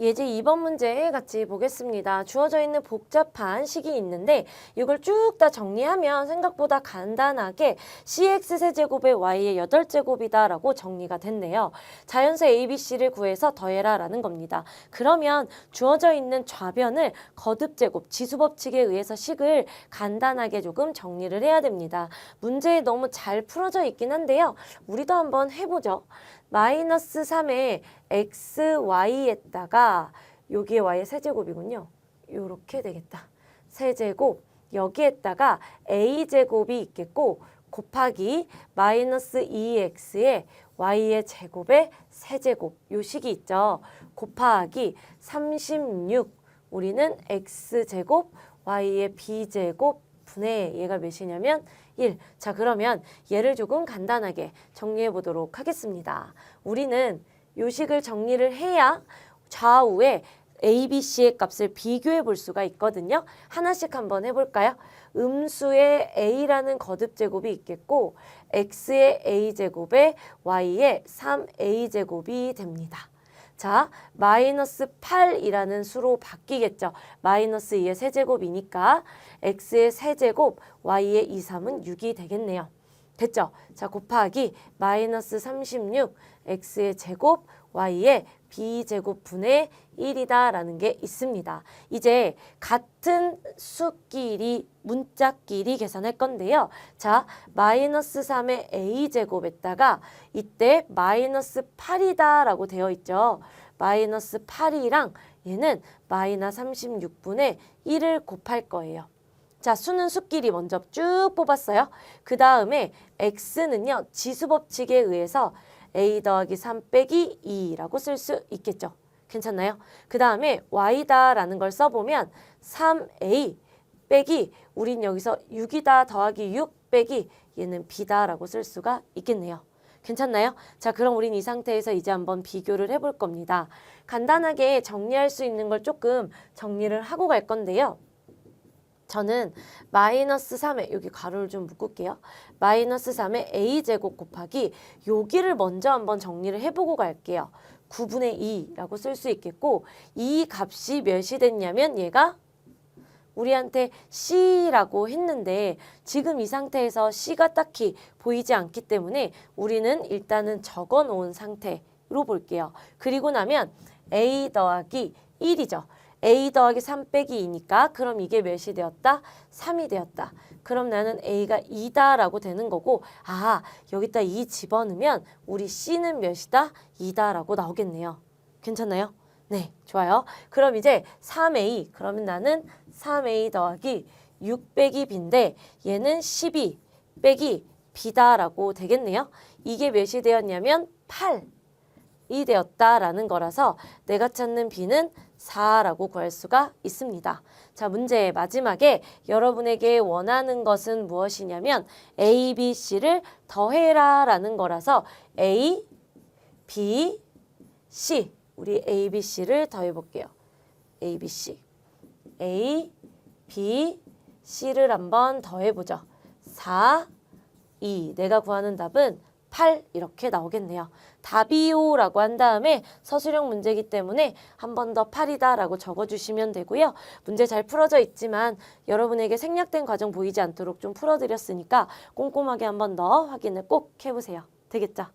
예제 2번 문제 같이 보겠습니다. 주어져 있는 복잡한 식이 있는데 이걸 쭉 다 정리하면 생각보다 간단하게 cx 세제곱의 y의 8제곱이다 라고 정리가 됐네요. 자연수 abc를 구해서 더해라 라는 겁니다. 그러면 주어져 있는 좌변을 거듭제곱 지수법칙에 의해서 식을 간단하게 조금 정리를 해야 됩니다. 문제에 너무 잘 풀어져 있긴 한데요. 우리도 한번 해보죠. 마이너스 3의 xy에다가 여기에 y의 세제곱이군요. 요렇게 되겠다. 세제곱 여기에다가 a제곱이 있겠고 곱하기 마이너스 2x의 y의 제곱의 세제곱 요 식이 있죠. 곱하기 36 우리는 x제곱 y의 b제곱 분의 얘가 몇이냐면 1. 자, 그러면 얘를 조금 간단하게 정리해 보도록 하겠습니다. 우리는 요식을 정리를 해야 좌우에 A, B, C의 값을 비교해 볼 수가 있거든요. 하나씩 한번 해볼까요? 음수의 A라는 거듭 제곱이 있겠고 X의 A제곱에 Y의 3A제곱이 됩니다. 자, 마이너스 8이라는 수로 바뀌겠죠. 마이너스 2의 세제곱이니까 x의 세제곱, y의 2, 3은 6이 되겠네요. 됐죠? 자, 곱하기 마이너스 36, x의 제곱, y의 b제곱 분의 1이다라는 게 있습니다. 이제 같은 수끼리 문자끼리 계산할 건데요. 자, 마이너스 3의 a제곱에다가 이때 마이너스 8이다라고 되어 있죠. 마이너스 8이랑 얘는 마이너스 36분의 1을 곱할 거예요. 자, 수는 수끼리 먼저 쭉 뽑았어요. 그 다음에 x는요, 지수 법칙에 의해서 a 더하기 3 빼기 2라고 쓸 수 있겠죠. 괜찮나요? 그 다음에 y다라는 걸 써보면 3a 빼기 우린 여기서 6이다 더하기 6 빼기 얘는 b다라고 쓸 수가 있겠네요. 괜찮나요? 자, 그럼 우린 이 상태에서 이제 한번 비교를 해볼 겁니다. 간단하게 정리할 수 있는 걸 조금 정리를 하고 갈 건데요. 저는 마이너스 3에 여기 가로를 좀 묶을게요. 마이너스 3의 a제곱 곱하기 여기를 먼저 한번 정리를 해보고 갈게요. 9분의 2라고 쓸 수 있겠고 이 값이 몇이 됐냐면 얘가 우리한테 C라고 했는데 지금 이 상태에서 C가 딱히 보이지 않기 때문에 우리는 일단은 적어 놓은 상태로 볼게요. 그리고 나면 A 더하기 1이죠. A 더하기 3 빼기 2니까 그럼 이게 몇이 되었다? 3이 되었다. 그럼 나는 A가 2다라고 되는 거고 아 여기다 2 집어넣으면 우리 C는 몇이다? 2다라고 나오겠네요. 괜찮나요? 네, 좋아요. 그럼 이제 3A, 그러면 나는 3A 더하기 6 빼기 B인데 얘는 12 빼기 B다라고 되겠네요. 이게 몇이 되었냐면 8이 되었다라는 거라서 내가 찾는 B는 4라고 구할 수가 있습니다. 자, 문제 마지막에 여러분에게 원하는 것은 무엇이냐면 A, B, C를 더해라 라는 거라서 A, B, C 우리 A, B, C를 더해 볼게요. A, B, C. A, B, C를 한번 더해 보죠. 4, 2. 내가 구하는 답은 8 이렇게 나오겠네요. 답이요라고 한 다음에 서술형 문제이기 때문에 한 번 더 8이다 라고 적어주시면 되고요. 문제 잘 풀어져 있지만 여러분에게 생략된 과정 보이지 않도록 좀 풀어드렸으니까 꼼꼼하게 한 번 더 확인을 꼭 해보세요. 되겠죠?